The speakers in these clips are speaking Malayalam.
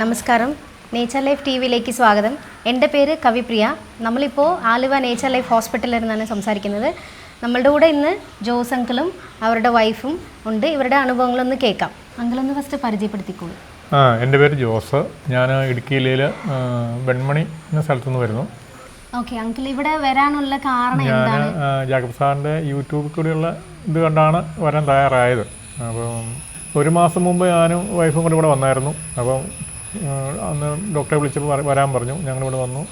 നമസ്കാരം. നേച്ചർ ലൈഫ് ടി വിയിലേക്ക് സ്വാഗതം. എന്റെ പേര് കവിപ്രിയ. നമ്മളിപ്പോൾ ആലുവ നേച്ചർ ലൈഫ് ഹോസ്പിറ്റലിൽ നിന്നാണ് സംസാരിക്കുന്നത്. നമ്മളുടെ കൂടെ ഇന്ന് ജോസ് അങ്കിളും അവരുടെ വൈഫും ഉണ്ട്. ഇവരുടെ അനുഭവങ്ങളൊന്ന് കേൾക്കാം. അങ്കിളൊന്ന് ഫസ്റ്റ് പരിചയപ്പെടുത്തിക്കോളൂ. ആ എന്റെ പേര് ജോസ്. ഞാൻ ഇടുക്കിയിലെ വെൺമണി എന്ന സ്ഥലത്തുനിന്ന് വരുന്നു. ഓക്കെ അങ്കിൾ ഇവിടെ വരാനുള്ള കാരണം ഞാൻ എന്താണ്? ജാക്കബ് സാറിന്റെ യൂട്യൂബിൽ കൂടെയുള്ള ഇത് കണ്ടാണ് വരാൻ തയ്യാറായത്. അപ്പം ഒരു മാസം മുമ്പ് ഞാനും വൈഫും കൂടി ഇവിടെ വന്നായിരുന്നു. അപ്പം അന്ന് ഡോക്ടറെ വിളിച്ചപ്പോൾ വരാൻ പറഞ്ഞു. ഞങ്ങളിവിടെ വന്നു.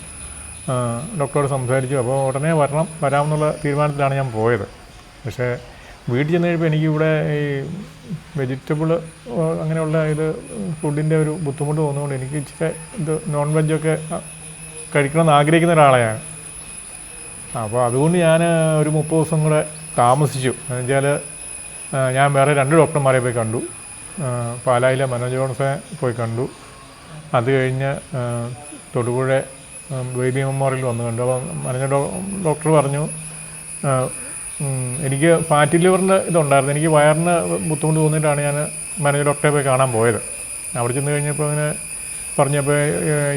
ഡോക്ടറോട് സംസാരിച്ചു. അപ്പോൾ ഉടനെ വരണം വരാമെന്നുള്ള തീരുമാനത്തിലാണ് ഞാൻ പോയത്. പക്ഷേ വീട്ടിൽ ചെന്ന് കഴിയുമ്പോൾ എനിക്കിവിടെ ഈ വെജിറ്റബിൾ അങ്ങനെയുള്ള ഇത് ഫുഡിന്റെ ഒരു ബുദ്ധിമുട്ട് തോന്നുന്നുണ്ട്. എനിക്ക് ഇച്ചിരി ഇത് നോൺ വെജൊക്കെ കഴിക്കണമെന്ന് ആഗ്രഹിക്കുന്ന ഒരാളെയാണ് അപ്പോൾ അതുകൊണ്ട് ഞാൻ ഒരു മുപ്പത് ദിവസം കൂടെ താമസിച്ചു. എന്ന് വെച്ചാൽ ഞാൻ വേറെ രണ്ട് ഡോക്ടർമാരെ പോയി കണ്ടു. പാലായിലെ മനോജ് ജോൺസെ പോയി കണ്ടു. അത് കഴിഞ്ഞ് തൊടുപുഴ ബേബി മെമ്മോറിയൽ വന്നു കണ്ടു. അപ്പോൾ മനോജ് ഡോക്ടർ പറഞ്ഞു എനിക്ക് ഫാറ്റി ലിവറിന്റെ ഇതുണ്ടായിരുന്നു. എനിക്ക് വയറിന് ബുദ്ധിമുട്ട് തോന്നിയിട്ടാണ് ഞാൻ മനോജ് ഡോക്ടറെ പോയി കാണാൻ പോയത്. അവിടെ ചെന്ന് കഴിഞ്ഞപ്പോൾ അങ്ങനെ പറഞ്ഞപ്പോൾ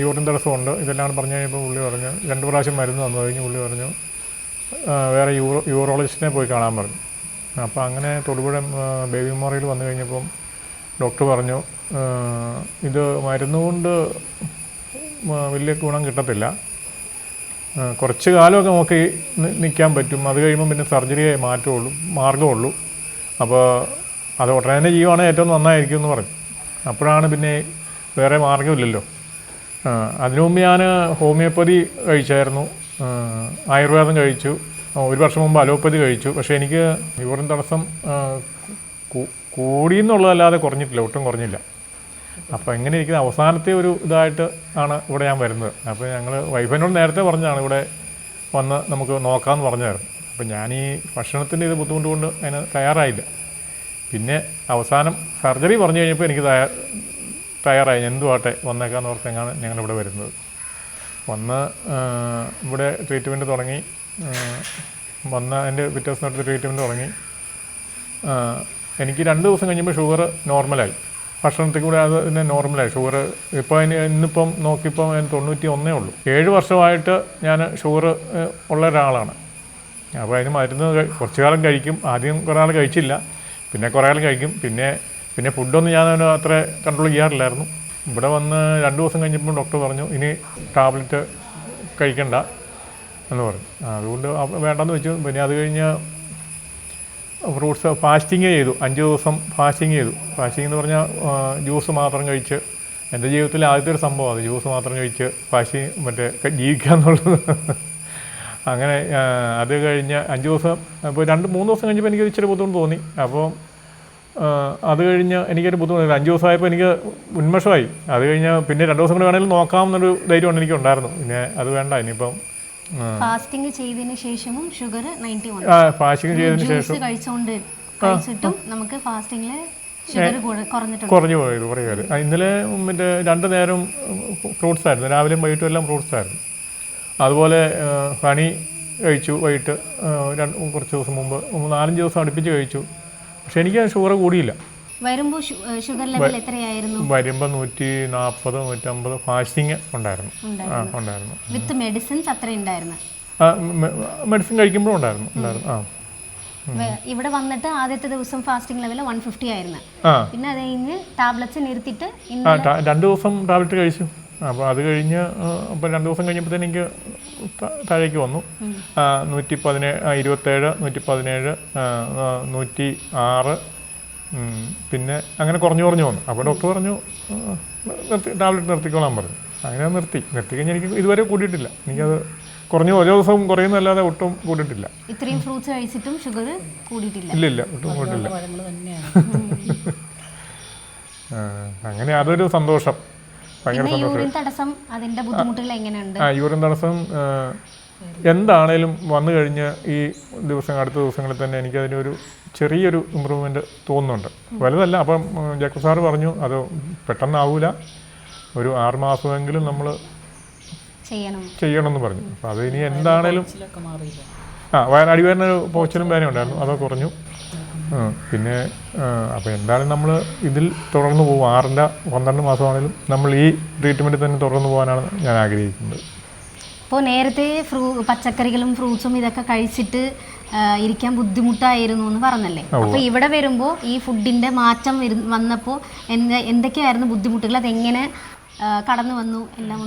യൂറിൻ തടസ്സമുണ്ട് ഇതെല്ലാം പറഞ്ഞു കഴിഞ്ഞപ്പോൾ പുള്ളി പറഞ്ഞു രണ്ട് പ്രാവശ്യം മരുന്ന് തന്നു. കഴിഞ്ഞ് പുള്ളി പറഞ്ഞു വേറെ യൂറോ യൂറോളജിസ്റ്റിനെ പോയി കാണാൻ പറഞ്ഞു. അപ്പോൾ അങ്ങനെ തൊടുപുഴ ബേബി മെമ്മോറിയൽ വന്നു കഴിഞ്ഞപ്പം ഡോക്ടർ പറഞ്ഞു ഇത് മരുന്ന് കൊണ്ട് വലിയ ഗുണം കിട്ടത്തില്ല. കുറച്ച് കാലമൊക്കെ നമുക്ക് നിൽക്കാൻ പറ്റും. അത് കഴിയുമ്പോൾ പിന്നെ സർജറിയെ മാറ്റമുള്ളൂ മാർഗമുള്ളൂ അപ്പോൾ അത് ഉടനെ തന്നെ ചെയ്യുവാണെങ്കിൽ ഏറ്റവും നന്നായിരിക്കും എന്ന് പറഞ്ഞു. അപ്പോഴാണ് പിന്നെ വേറെ മാർഗമില്ലല്ലോ അതിനു മുമ്പ് ഞാൻ ഹോമിയോപ്പതി കഴിച്ചായിരുന്നു. ആയുർവേദം കഴിച്ചു. ഒരു വർഷം മുമ്പ് അലോപ്പതി കഴിച്ചു. പക്ഷേ എനിക്ക് യൂറിൻ തടസ്സം കൂടി എന്നുള്ളതല്ലാതെ കുറഞ്ഞിട്ടില്ല ഒട്ടും കുറഞ്ഞില്ല. അപ്പോൾ എങ്ങനെ ഇരിക്കുന്ന അവസാനത്തെ ഒരു ഇതായിട്ട് ആണ് ഇവിടെ ഞാൻ വരുന്നത്. അപ്പോൾ ഞങ്ങൾ വൈഫിനോട് നേരത്തെ പറഞ്ഞതാണ് ഇവിടെ വന്ന് നമുക്ക് നോക്കാമെന്ന് പറഞ്ഞായിരുന്നു. അപ്പോൾ ഞാൻ ഈ ഭക്ഷണത്തിന്റെ ഇത് ബുദ്ധിമുട്ട് കൊണ്ട് അതിന് തയ്യാറായില്ല. പിന്നെ അവസാനം സർജറി പറഞ്ഞു കഴിഞ്ഞപ്പോൾ എനിക്ക് തയ്യാ തയ്യാറായി. എന്തുവാട്ടെ വന്നേക്കാന്ന് ഓർത്തെങ്ങാണ് ഞങ്ങളിവിടെ വരുന്നത്. വന്ന് ഇവിടെ ട്രീറ്റ്മെന്റ് തുടങ്ങി. വന്ന് എന്റെ പിറ്റേ ദിവസം ട്രീറ്റ്മെന്റ് തുടങ്ങി. എനിക്ക് രണ്ട് ദിവസം കഴിഞ്ഞപ്പോൾ ഷുഗർ നോർമലായി. ഭക്ഷണത്തിൽ കൂടെ അത് തന്നെ നോർമലായി. ഷുഗർ ഇപ്പോൾ അതിന് ഇന്നിപ്പം നോക്കിയപ്പോൾ അതിന് തൊണ്ണൂറ്റി ഒന്നേ ഉള്ളൂ. ഏഴ് വർഷമായിട്ട് ഞാൻ ഷുഗർ ഉള്ള ഒരാളാണ്. അപ്പോൾ അതിന് മരുന്ന് കുറച്ച് കാലം കഴിക്കും. ആദ്യം കുറേ ആൾ കഴിച്ചില്ല. പിന്നെ കുറേ ആൾ കഴിക്കും. പിന്നെ പിന്നെ ഫുഡൊന്നും ഞാൻ അത്ര കൺട്രോൾ ചെയ്യാറില്ലായിരുന്നു. ഇവിടെ വന്ന് രണ്ട് ദിവസം കഴിഞ്ഞപ്പോൾ ഡോക്ടർ പറഞ്ഞു ഇനി ടാബ്ലറ്റ് കഴിക്കണ്ട എന്ന് പറഞ്ഞു. അതുകൊണ്ട് വേണ്ടെന്ന് വെച്ചു. പിന്നെ അത് കഴിഞ്ഞ് ഫ്രൂട്ട്സ് ഫാസ്റ്റിങ് ചെയ്തു. അഞ്ച് ദിവസം ഫാസ്റ്റിങ് ചെയ്തു. ഫാസ്റ്റിംഗ് എന്ന് പറഞ്ഞാൽ ജ്യൂസ് മാത്രം കഴിച്ച് എന്റെ ജീവിതത്തിൽ ആദ്യത്തെ ഒരു സംഭവം അത്. ജ്യൂസ് മാത്രം കഴിച്ച് ഫാസ്റ്റിങ് മറ്റേ ജീവിക്കുക എന്നുള്ളത്. അങ്ങനെ അത് കഴിഞ്ഞ് അഞ്ച് ദിവസം അപ്പോൾ രണ്ട് മൂന്ന് ദിവസം കഴിഞ്ഞപ്പോൾ എനിക്ക് ഇച്ചിരി ബുദ്ധിമുട്ട് തോന്നി. അപ്പോൾ അത് കഴിഞ്ഞ് എനിക്കൊരു ബുദ്ധിമുട്ട് അഞ്ച് ദിവസമായപ്പോൾ എനിക്ക് ഉന്മേഷമായി. അത് കഴിഞ്ഞ് പിന്നെ രണ്ട് ദിവസം കൂടി വേണമെങ്കിലും നോക്കാമെന്നൊരു ധൈര്യമാണ് എനിക്കുണ്ടായിരുന്നു പിന്നെ അത് വേണ്ട. ഇനിയിപ്പം ഫാസ്റ്റിംഗ് ചെയ്തതിന് ശേഷവും ഷുഗർ നയന്റി വൺ. ഫാസ്റ്റിംഗ് ചെയ്തതിന് ശേഷം. കഴിച്ചുകൊണ്ട് കഴിച്ചിട്ടും നമുക്ക് ഫാസ്റ്റിംഗിൽ കുറഞ്ഞു പോയത് കുറേ കാര്യം ഇന്നലെ മറ്റേ രണ്ട് നേരം ഫ്രൂട്ട്സ് ആയിരുന്നു. രാവിലെയും വൈകിട്ടും എല്ലാം ഫ്രൂട്ട്സ് ആയിരുന്നു. അതുപോലെ ഹണി കഴിച്ചു വൈകിട്ട് രണ്ട് കുറച്ച് ദിവസം മുമ്പ് നാലഞ്ച് ദിവസം അടുപ്പിച്ച് കഴിച്ചു. പക്ഷെ എനിക്ക് ഷുഗർ കൂടിയില്ല. വരുമ്പോൾ ഷുഗർ ലെവൽ എത്രയായിരുന്നു? വരുമ്പോൾ നൂറ്റി നാൽപ്പത് നൂറ്റമ്പത് ഫാസ്റ്റിങ് ഉണ്ടായിരുന്നു. ഉണ്ടായിരുന്നു. വിത്ത് മെഡിസിൻസ് അത്ര ഉണ്ടായിരുന്നു. മെഡിസിൻ കഴിക്കുമ്പോഴും ഉണ്ടായിരുന്നു ഉണ്ടായിരുന്നു. ആ ഇവിടെ വന്നിട്ട് ആദ്യത്തെ ദിവസം ഫാസ്റ്റിംഗ് ലെവൽ വൺ ഫിഫ്റ്റി ആയിരുന്നു. പിന്നെ അത് കഴിഞ്ഞ് ടാബ്ലറ്റ്സ് നിർത്തിയിട്ട് രണ്ടു ദിവസം ടാബ്ലറ്റ് കഴിച്ചു. അപ്പോൾ അത് കഴിഞ്ഞ് അപ്പോൾ രണ്ട് ദിവസം കഴിഞ്ഞപ്പോഴത്തേന് എനിക്ക് താഴേക്ക് വന്നു. നൂറ്റി പതിനേഴ് ഇരുപത്തേഴ് നൂറ്റി പതിനേഴ് നൂറ്റി ആറ് പിന്നെ അങ്ങനെ കുറഞ്ഞു കുറഞ്ഞു വന്നു. അപ്പോൾ ഡോക്ടർ പറഞ്ഞു നിർത്തി ടാബ്ലറ്റ് നിർത്തിക്കോളാൻ പറഞ്ഞു. അങ്ങനെ നിർത്തി. നിർത്തി കഴിഞ്ഞാൽ എനിക്ക് ഇതുവരെ കൂട്ടിയിട്ടില്ല എനിക്കത് കുറഞ്ഞു ഓരോ ദിവസവും കുറയുന്നല്ലാതെ ഒട്ടും കൂട്ടിട്ടില്ല ഇത്രയും ഫ്രൂട്ട്സ് കഴിച്ചിട്ടും ഷുഗർ കൂടിയിട്ടില്ല. ഇല്ല ഇല്ല ഒട്ടും കൂട്ടില്ല അങ്ങനെ അതൊരു സന്തോഷം. ഭയങ്കര സന്തോഷം. യൂറിൻ തടസ്സം അതിന്റെ ബുദ്ധിമുട്ടുകൾ എങ്ങനെയുണ്ട്? ആ യൂറിൻ തടസ്സം എന്താണേലും വന്നു കഴിഞ്ഞ് ഈ ദിവസം അടുത്ത ദിവസങ്ങളിൽ തന്നെ എനിക്കതിനൊരു ചെറിയൊരു ഇമ്പ്രൂവ്മെന്റ് തോന്നുന്നുണ്ട്. വലുതല്ല അപ്പം ജക്കു സാറ് പറഞ്ഞു അത് പെട്ടെന്നാവൂല. ഒരു ആറുമാസമെങ്കിലും നമ്മൾ ചെയ്യണം. ചെയ്യണമെന്ന് പറഞ്ഞു. അപ്പോൾ അത് ഇനി എന്താണേലും ആ വയനാട് അടിവേറിന് പോച്ചലും വേദന ഉണ്ടായിരുന്നു അതൊക്കെ കുറഞ്ഞു. പിന്നെ അപ്പോൾ എന്തായാലും നമ്മൾ ഇതിൽ തുടർന്ന് പോകും ആറിന്റെ പന്ത്രണ്ട് മാസമാണെങ്കിലും നമ്മൾ ഈ ട്രീറ്റ്മെന്റ് തന്നെ തുടർന്ന് പോകാനാണ് ഞാൻ ആഗ്രഹിക്കുന്നത്. അപ്പോൾ നേരത്തെ ഫ്രൂ പച്ചക്കറികളും ഫ്രൂട്ട്സും ഇതൊക്കെ കഴിച്ചിട്ട് ഇരിക്കാൻ ബുദ്ധിമുട്ടായിരുന്നു എന്ന് പറഞ്ഞല്ലേ? അപ്പോൾ ഇവിടെ വരുമ്പോൾ ഈ ഫുഡിന്റെ മാറ്റം വന്നപ്പോൾ എന്ത് എന്തൊക്കെയായിരുന്നു ബുദ്ധിമുട്ടുകൾ? അതെങ്ങനെ കടന്നു വന്നു? എല്ലാം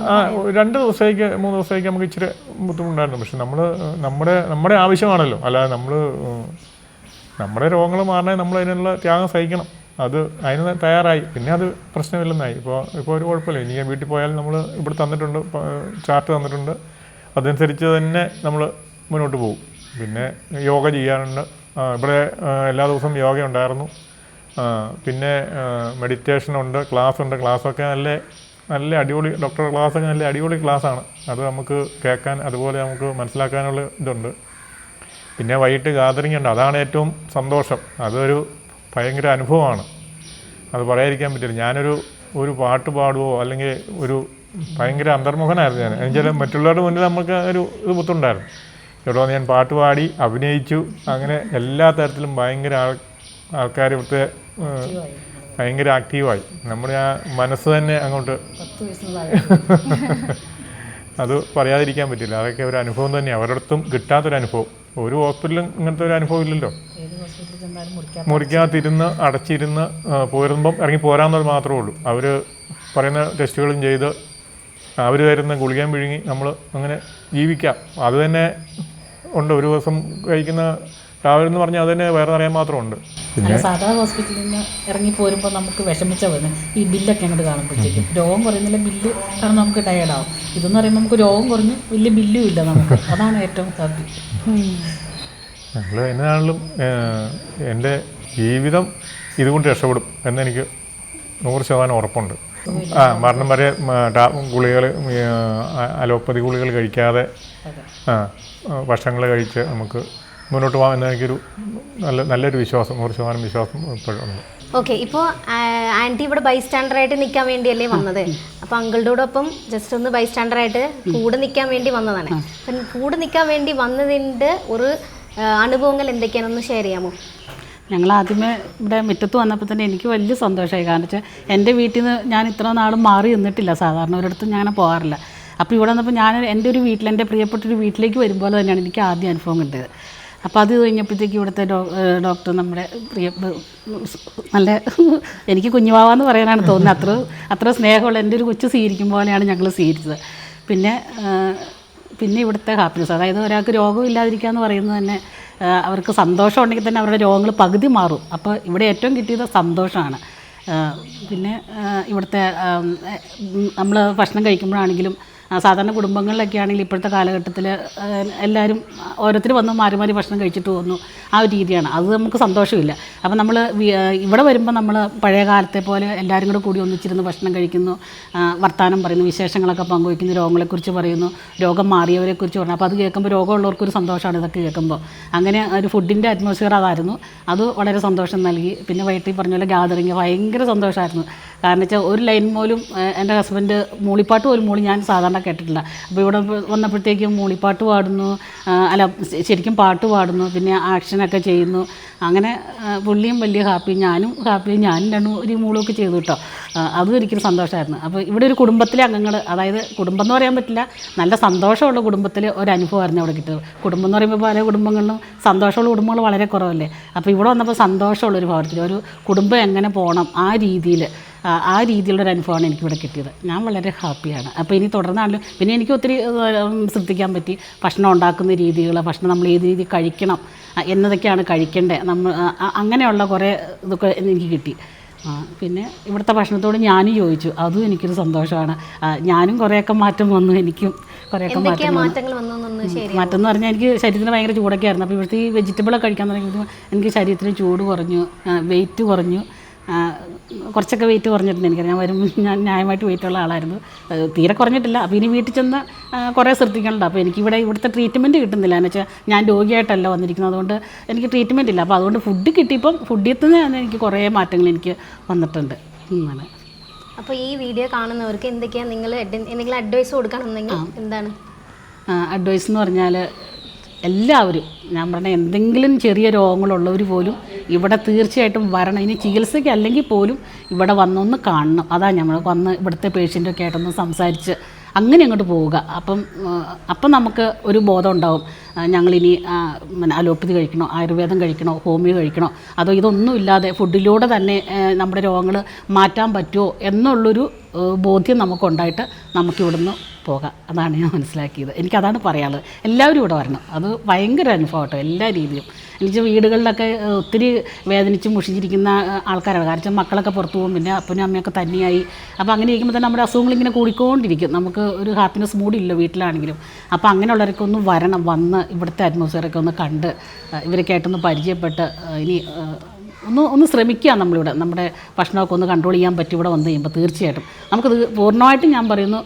രണ്ട് ദിവസത്തേക്ക് മൂന്ന് ദിവസത്തേക്ക് നമുക്ക് ഇച്ചിരി ബുദ്ധിമുട്ടായിരുന്നു പക്ഷെ നമ്മൾ നമ്മുടെ നമ്മുടെ ആവശ്യമാണല്ലോ. അല്ലാതെ നമ്മൾ നമ്മുടെ രോഗങ്ങൾ മാറണേ നമ്മൾ അതിനുള്ള ത്യാഗം സഹിക്കണം. അത് അതിന് തയ്യാറായി. പിന്നെ അത് പ്രശ്നമില്ലെന്നായി. ഇപ്പോൾ ഇപ്പോൾ ഒരു കുഴപ്പമില്ല. ഇനി ഞാൻ വീട്ടിൽ പോയാൽ നമ്മൾ ഇവിടെ തന്നിട്ടുണ്ട് ചാർട്ട് തന്നിട്ടുണ്ട്. അതനുസരിച്ച് തന്നെ നമ്മൾ മുന്നോട്ട് പോകും പിന്നെ യോഗ ചെയ്യാനുണ്ട്. ഇവിടെ എല്ലാ ദിവസവും യോഗ ഉണ്ടായിരുന്നു. പിന്നെ മെഡിറ്റേഷൻ ഉണ്ട് ക്ലാസ് ഉണ്ട്. ക്ലാസ്സൊക്കെ നല്ല നല്ല അടിപൊളി ഡോക്ടർ ക്ലാസ്സൊക്കെ നല്ല അടിപൊളി ക്ലാസ്സാണ് അത് നമുക്ക് കേൾക്കാൻ അതുപോലെ നമുക്ക് മനസ്സിലാക്കാനുള്ള ഇതുണ്ട്. പിന്നെ വൈകിട്ട് ഗാദറിംഗ് ഉണ്ട്. അതാണ് ഏറ്റവും സന്തോഷം. അതൊരു ഭയങ്കര അനുഭവമാണ്. അത് പറയാതിരിക്കാൻ പറ്റില്ല. ഞാനൊരു ഒരു പാട്ട് പാടുവോ അല്ലെങ്കിൽ ഒരു ഭയങ്കര അന്തർമുഖനായിരുന്നു ഞാൻ. എന്നുവെച്ചാൽ മറ്റുള്ളവരുടെ മുന്നിൽ നമുക്ക് ഒരു ഇത് ബുദ്ധിമുട്ടായിരുന്നു ഇവിടെ വന്ന് ഞാൻ പാട്ട് പാടി അഭിനയിച്ചു അങ്ങനെ എല്ലാ തരത്തിലും ഭയങ്കര ആൾ ആൾക്കാർ ഇവിടുത്തെ ഭയങ്കര ആക്റ്റീവായി. നമ്മുടെ ആ മനസ്സ് തന്നെ അങ്ങോട്ട് അത് പറയാതിരിക്കാൻ പറ്റില്ല. അതൊക്കെ ഒരു അനുഭവം തന്നെയാണ് അവരടുത്തും കിട്ടാത്തൊരു അനുഭവം. ഒരു ഹോസ്പിറ്റലും ഇങ്ങനത്തെ ഒരു അനുഭവം ഇല്ലല്ലോ. മുറിക്കാത്തിരുന്ന് അടച്ചിരുന്ന് പോരുമ്പം ഇറങ്ങി പോരാന്നത് മാത്രമേ ഉള്ളൂ. അവർ പറയുന്ന ടെസ്റ്റുകളും ചെയ്ത് അവർ തരുന്ന ഗുളികയും വിഴുങ്ങി നമ്മൾ അങ്ങനെ ജീവിക്കാം. അത് തന്നെ ഉണ്ട്. ഒരു ദിവസം കഴിക്കുന്ന രാവിലെ എന്ന് പറഞ്ഞാൽ വേറെ അറിയാൻ മാത്രമുണ്ട്. ഉണ്ട് സാധാ ഹോസ്പിറ്റലിൽ നിന്ന് ഇറങ്ങി പോരുമ്പോൾ നമുക്ക് വിഷമിച്ച വരുന്നത് ഈ ബില്ലൊക്കെ അങ്ങോട്ട് കാണുമ്പോഴത്തേക്കും. രോഗം കുറയുന്നില്ല ബില്ല് കാരണം നമുക്ക് ടയേർഡാവും ഇതെന്ന് പറയുമ്പോൾ നമുക്ക് രോഗം കുറഞ്ഞ് വലിയ ബില്ലും ഇല്ല നമുക്ക്. അതാണ് ഏറ്റവും സാധ്യത ഞങ്ങൾ എന്നാണെങ്കിലും എന്റെ ജീവിതം ഇതുകൊണ്ട് രക്ഷപ്പെടും എന്നെനിക്ക് നൂറ് ശതമാനം ഉറപ്പുണ്ട്. ആ മരണം വരെ ഗുളികൾ അലോപ്പതി ഗുളികൾ കഴിക്കാതെ ആ ഭക്ഷണങ്ങൾ കഴിച്ച് നമുക്ക് മുന്നോട്ട് പോകാം എന്ന് എനിക്കൊരു നല്ല നല്ലൊരു വിശ്വാസം നൂറ് ശതമാനം വിശ്വാസം ഇപ്പോഴും ഉണ്ട്. ഓക്കെ ഇപ്പോൾ ആന്റി ഇവിടെ ബൈസ്റ്റാൻഡറായിട്ട് നിൽക്കാൻ വേണ്ടിയല്ലേ വന്നത്? അപ്പോൾ അങ്കിളുടെ ഒപ്പം ജസ്റ്റ് ഒന്ന് ബൈസ്റ്റാൻഡറായിട്ട് കൂടെ നിൽക്കാൻ വേണ്ടി വന്നതാണ്. അപ്പം കൂടെ നിൽക്കാൻ വേണ്ടി വന്നതിന്റെ ഒരു അനുഭവങ്ങൾ എന്തൊക്കെയാണെന്ന് ഷെയർ ചെയ്യാമോ? ഞങ്ങൾ ആദ്യമേ ഇവിടെ മുറ്റത്ത് വന്നപ്പോൾ തന്നെ എനിക്ക് വലിയ സന്തോഷമായി. കാരണം വെച്ചാൽ എന്റെ വീട്ടിൽ നിന്ന് ഞാൻ ഇത്ര നാളും മാറി നിന്നിട്ടില്ല. സാധാരണ ഒരിടത്തും ഞാൻ പോകാറില്ല അപ്പോൾ ഇവിടെ വന്നപ്പോൾ ഞാൻ എന്റെ ഒരു വീട്ടിൽ എന്റെ പ്രിയപ്പെട്ട ഒരു വീട്ടിലേക്ക് വരുമ്പോൾ തന്നെയാണ് എനിക്ക് ആദ്യ അനുഭവം കിട്ടിയത് അപ്പോൾ അത് കഴിഞ്ഞപ്പോഴത്തേക്ക് ഇവിടുത്തെ ഡോക്ടർ നമ്മുടെ പ്രിയ നല്ല എനിക്ക് കുഞ്ഞുവാവാന്ന് പറയാനാണ് തോന്നുന്നത്. അത്ര അത്ര സ്നേഹമുള്ള എന്റെ ഒരു കൊച്ചു സ്വീകരിക്കും പോലെയാണ് ഞങ്ങൾ സ്വീകരിച്ചത്. പിന്നെ പിന്നെ ഇവിടുത്തെ ഹാപ്പിനെസ് അതായത് ഒരാൾക്ക് രോഗമില്ലാതിരിക്കുക എന്ന് പറയുന്നത് തന്നെ അവർക്ക് സന്തോഷം ഉണ്ടെങ്കിൽ തന്നെ അവരുടെ രോഗങ്ങൾ പകുതി മാറും. അപ്പോൾ ഇവിടെ ഏറ്റവും കിട്ടിയത് സന്തോഷമാണ്. പിന്നെ ഇവിടുത്തെ നമ്മൾ ഭക്ഷണം കഴിക്കുമ്പോഴാണെങ്കിലും സാധാരണ കുടുംബങ്ങളിലൊക്കെ ആണെങ്കിൽ ഇപ്പോഴത്തെ കാലഘട്ടത്തിൽ എല്ലാവരും ഓരോരുത്തർ വന്ന് മാറി മാറി ഭക്ഷണം കഴിച്ചിട്ട് പോകുന്നു. ആ ഒരു രീതിയാണ്. അത് നമുക്ക് സന്തോഷമില്ല. അപ്പം നമ്മൾ ഇവിടെ വരുമ്പോൾ നമ്മൾ പഴയ കാലത്തെ പോലെ എല്ലാവരും കൂടെ കൂടി ഒന്നിച്ചിരുന്ന് ഭക്ഷണം കഴിക്കുന്നു. വർത്തമാനം പറയുന്നു വിശേഷങ്ങളൊക്കെ പങ്കുവയ്ക്കുന്നു രോഗങ്ങളെക്കുറിച്ച് പറയുന്നു രോഗം മാറിയവരെക്കുറിച്ച് പറഞ്ഞു. അപ്പോൾ അത് കേൾക്കുമ്പോൾ രോഗമുള്ളവർക്കൊരു സന്തോഷമാണ് ഇതൊക്കെ കേൾക്കുമ്പോൾ അങ്ങനെ ഒരു ഫുഡിന്റെ അറ്റ്മോസ്ഫിയർ അതായിരുന്നു. അത് വളരെ സന്തോഷം നൽകി. പിന്നെ വൈകിട്ട് പറഞ്ഞ പോലെ ഗാദറിങ് ഭയങ്കര സന്തോഷമായിരുന്നു. കാരണം വെച്ചാൽ ഒരു ലൈൻ പോലും എന്റെ ഹസ്ബൻഡ് മൂളിപ്പാട്ട് ഒരു മൂളി ഞാൻ സാധാരണ കേട്ടിട്ടില്ല അപ്പോൾ ഇവിടെ വന്നപ്പോഴത്തേക്കും മൂളിപ്പാട്ട് പാടുന്നു. അല്ല ശരിക്കും പാട്ട് പാടുന്നു. പിന്നെ ആക്ഷനൊക്കെ ചെയ്യുന്നു. അങ്ങനെ പുള്ളിയും വലിയ ഹാപ്പി ഞാനും ഹാപ്പി ഞാനും രണ്ടും ഒരു മൂളൊക്കെ ചെയ്തു കേട്ടോ. അതും ഒരിക്കലും സന്തോഷമായിരുന്നു. അപ്പോൾ ഇവിടെ ഒരു കുടുംബത്തിലെ അംഗങ്ങൾ അതായത് കുടുംബം എന്ന് പറയാൻ പറ്റില്ല നല്ല സന്തോഷമുള്ള കുടുംബത്തിലെ ഒരു അനുഭവമായിരുന്നു അവിടെ കിട്ടിയത്. കുടുംബം എന്ന് പറയുമ്പോൾ പല കുടുംബങ്ങളിലും സന്തോഷമുള്ള കുടുംബങ്ങൾ വളരെ കുറവല്ലേ? അപ്പോൾ ഇവിടെ വന്നപ്പോൾ സന്തോഷമുള്ളൊരു ഭവനത്തിൽ ഒരു കുടുംബം എങ്ങനെ പോകണം ആ രീതിയിൽ ആ രീതിയിലുള്ളൊരു അനുഭവമാണ് എനിക്കിവിടെ കിട്ടിയത്. ഞാൻ വളരെ ഹാപ്പിയാണ്. അപ്പോൾ ഇനി തുടർന്നാണെങ്കിലും പിന്നെ എനിക്ക് ഒത്തിരി ശ്രദ്ധിക്കാൻ പറ്റി. ഭക്ഷണം ഉണ്ടാക്കുന്ന രീതികൾ ഭക്ഷണം നമ്മൾ ഏത് രീതി കഴിക്കണം എന്നതൊക്കെയാണ് കഴിക്കേണ്ടത്. നമ്മൾ അങ്ങനെയുള്ള കുറേ ഇതൊക്കെ എനിക്ക് കിട്ടി. പിന്നെ ഇവിടുത്തെ ഭക്ഷണത്തോട് ഞാനും ചോദിച്ചു അതും എനിക്കൊരു സന്തോഷമാണ്. ഞാനും കുറേയൊക്കെ മാറ്റം വന്നു. എനിക്കും കുറേയൊക്കെ മാറ്റം മാറ്റം എന്ന് പറഞ്ഞാൽ എനിക്ക് ശരീരത്തിന് ഭയങ്കര ചൂടൊക്കെ ആയിരുന്നു. അപ്പോൾ ഇവിടുത്തെ ഈ വെജിറ്റബിളൊക്കെ കഴിക്കാൻ തുടങ്ങിയപ്പോൾ എനിക്ക് ശരീരത്തിന് ചൂട് കുറഞ്ഞു വെയിറ്റ് കുറഞ്ഞു. കുറച്ചൊക്കെ വെയിറ്റ് കുറഞ്ഞിട്ടുണ്ട്. എനിക്ക് ഞാൻ വരും ഞാൻ ന്യായമായിട്ട് വെയിറ്റ് ഉള്ള ആളായിരുന്നു. തീരെ കുറഞ്ഞിട്ടില്ല. അപ്പോൾ ഇനി വീട്ടിൽ ചെന്ന് കുറേ ശ്രദ്ധിക്കണുണ്ട് അപ്പോൾ എനിക്കിവിടെ ഇവിടുത്തെ ട്രീറ്റ്മെന്റ് കിട്ടുന്നില്ല. എന്ന് വെച്ചാൽ ഞാൻ രോഗിയായിട്ടല്ല വന്നിരിക്കുന്നത്. അതുകൊണ്ട് എനിക്ക് ട്രീറ്റ്മെന്റ് ഇല്ല. അപ്പോൾ അതുകൊണ്ട് ഫുഡ് കിട്ടിയപ്പം ഫുഡിൽ തന്നെ എനിക്ക് കുറേ മാറ്റങ്ങൾ എനിക്ക് വന്നിട്ടുണ്ട്. അങ്ങനെ അപ്പോൾ ഈ വീഡിയോ കാണുന്നവർക്ക് എന്തൊക്കെയാണ് നിങ്ങൾ എന്തെങ്കിലും അഡ്വൈസ് കൊടുക്കണമെന്നെങ്കിൽ എന്താണ്? അഡ്വൈസ് എന്ന് പറഞ്ഞാൽ എല്ലാവരും ഞാൻ പറഞ്ഞ എന്തെങ്കിലും ചെറിയ രോഗങ്ങളുള്ളവർ പോലും ഇവിടെ തീർച്ചയായിട്ടും വരണം. ഇനി ചികിത്സയ്ക്ക് അല്ലെങ്കിൽ പോലും ഇവിടെ വന്നൊന്ന് കാണണം. അതാ നമ്മൾ വന്ന് ഇവിടുത്തെ പേഷ്യന്റൊക്കെ ആയിട്ടൊന്ന് സംസാരിച്ച് അങ്ങനെ അങ്ങോട്ട് പോവുക. അപ്പം അപ്പം നമുക്ക് ഒരു ബോധം ഉണ്ടാവും. ഞങ്ങളിനി പിന്നെ അലോപ്പതി കഴിക്കണോ ആയുർവേദം കഴിക്കണോ ഹോമിയോ കഴിക്കണോ അതോ ഇതൊന്നും ഇല്ലാതെ ഫുഡിലൂടെ തന്നെ നമ്മുടെ രോഗങ്ങൾ മാറ്റാൻ പറ്റുമോ എന്നുള്ളൊരു ബോധ്യം നമുക്കുണ്ടായിട്ട് നമുക്കിവിടുന്ന് പോകാം. അതാണ് ഞാൻ മനസ്സിലാക്കിയത്. എനിക്കതാണ് പറയാനുള്ളത്. എല്ലാവരും ഇവിടെ വരണം. അത് ഭയങ്കര അനുഭവം കേട്ടോ. എല്ലാ രീതിയിലും. എനിക്ക് വീടുകളിലൊക്കെ ഒത്തിരി വേദനിച്ച് മുഷിച്ചിരിക്കുന്ന ആൾക്കാരാണ്. കാരണം മക്കളൊക്കെ പുറത്തു പോകും. പിന്നെ അപ്പനും അമ്മയൊക്കെ തന്നെയായി. അപ്പോൾ അങ്ങനെ ഇരിക്കുമ്പോൾ തന്നെ നമ്മുടെ അസുഖങ്ങൾ ഇങ്ങനെ കൂടിക്കൊണ്ടിരിക്കും. നമുക്ക് ഒരു ഹാപ്പിനെസ് മൂടിയില്ല വീട്ടിലാണെങ്കിലും. അപ്പോൾ അങ്ങനെയുള്ളവരൊക്കെ ഒന്ന് വരണം. വന്ന് ഇവിടുത്തെ അറ്റ്മോസ്ഫിയറൊക്കെ ഒന്ന് കണ്ട് ഏഹ്, ഇവരൊക്കെ ആയിട്ടൊന്ന് പരിചയപ്പെട്ട് ഇനി ഒന്ന് ഒന്ന് ശ്രമിക്കുക നമ്മളിവിടെ. നമ്മുടെ ഭക്ഷണമൊക്കെ ഒന്ന് കൺട്രോൾ ചെയ്യാൻ പറ്റും ഇവിടെ വന്നു കഴിയുമ്പോൾ തീർച്ചയായിട്ടും. നമുക്കത് പൂർണമായിട്ടും ഞാൻ പറയുന്നു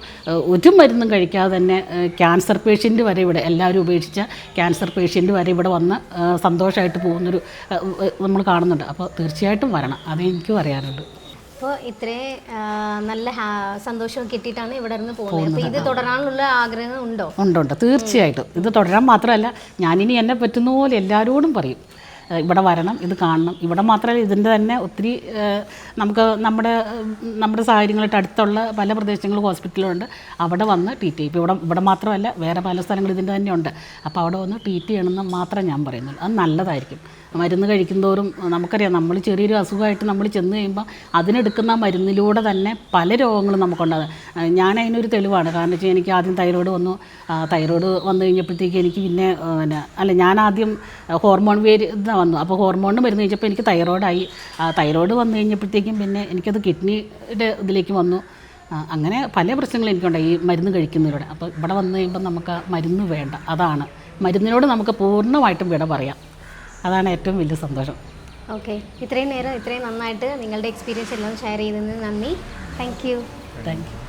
ഒരു മരുന്നും കഴിക്കാതെ തന്നെ ക്യാൻസർ പേഷ്യന്റ് വരെ ഇവിടെ എല്ലാവരും ഉപേക്ഷിച്ച ക്യാൻസർ പേഷ്യന്റ് വരെ ഇവിടെ വന്ന് സന്തോഷമായിട്ട് പോകുന്നൊരു നമ്മൾ കാണുന്നുണ്ട്. അപ്പോൾ തീർച്ചയായിട്ടും വരണം. അതേ എനിക്ക് പറയാനുണ്ട് അപ്പോൾ ഇത്രയും നല്ല സന്തോഷം കിട്ടിയിട്ടാണ് ഇവിടെ നിന്ന് പോകുന്നത്. അപ്പോൾ ഇത് തുടരാനുള്ള ആഗ്രഹം ഉണ്ടോ? ഉണ്ട് ഉണ്ട്. തീർച്ചയായിട്ടും. ഇത് തുടരാൻ മാത്രമല്ല ഞാനിനി എന്നെ പറ്റുന്ന പോലെ എല്ലാവരോടും പറയും. ഇവിടെ വരണം ഇത് കാണണം. ഇവിടെ മാത്രമല്ല ഇതിന്റെ തന്നെ ഒത്തിരി നമുക്ക് നമ്മുടെ നമ്മുടെ സാഹചര്യങ്ങളായിട്ട് അടുത്തുള്ള പല പ്രദേശങ്ങളും ഹോസ്പിറ്റലുണ്ട് അവിടെ വന്ന് ട്രീറ്റ് ചെയ്യും ഇപ്പോൾ ഇവിടെ ഇവിടെ മാത്രമല്ല വേറെ പല സ്ഥലങ്ങളും ഇതിന്റെ തന്നെ ഉണ്ട്. അപ്പോൾ അവിടെ വന്ന് ട്രീറ്റ് ചെയ്യണമെന്ന് മാത്രം ഞാൻ പറയുന്നുള്ളൂ. അത് നല്ലതായിരിക്കും. മരുന്ന് കഴിക്കുന്തോറും നമുക്കറിയാം നമ്മൾ ചെറിയൊരു അസുഖമായിട്ട് നമ്മൾ ചെന്ന് കഴിയുമ്പോൾ അതിനെടുക്കുന്ന മരുന്നിലൂടെ തന്നെ പല രോഗങ്ങളും നമുക്കുണ്ടാകും ഞാൻ അതിനൊരു തെളിവാണ്. കാരണം വെച്ചാൽ എനിക്ക് ആദ്യം തൈറോയ്ഡ് വന്നു. തൈറോയ്ഡ് വന്നു കഴിഞ്ഞപ്പോഴത്തേക്ക് എനിക്ക് പിന്നെ പിന്നെ അല്ല ഞാൻ ആദ്യം ഹോർമോൺ വേര് വന്നു അപ്പോൾ ഹോർമോണിന് മരുന്ന് കഴിഞ്ഞപ്പോൾ എനിക്ക് തൈറോയിഡായി. ആ, തൈറോയിഡ് വന്നു കഴിഞ്ഞപ്പോഴത്തേക്കും പിന്നെ എനിക്കത് കിഡ്നിയുടെ ഇതിലേക്ക് വന്നു. അങ്ങനെ പല പ്രശ്നങ്ങളും എനിക്കുണ്ടായി ഈ മരുന്ന് കഴിക്കുന്നതിലൂടെ. അപ്പോൾ ഇവിടെ വന്നു കഴിയുമ്പോൾ നമുക്ക് ആ മരുന്ന് വേണ്ട. അതാണ്. മരുന്നിനോട് നമുക്ക് പൂർണമായിട്ടും വിട പറയാം. അതാണ് ഏറ്റവും വലിയ സന്തോഷം. ഓക്കെ. ഇത്രയും നേരം ഇത്രയും നന്നായിട്ട് നിങ്ങളുടെ എക്സ്പീരിയൻസ് എല്ലാം ഷെയർ ചെയ്തതിന് നന്ദി. Thank you. Thank you.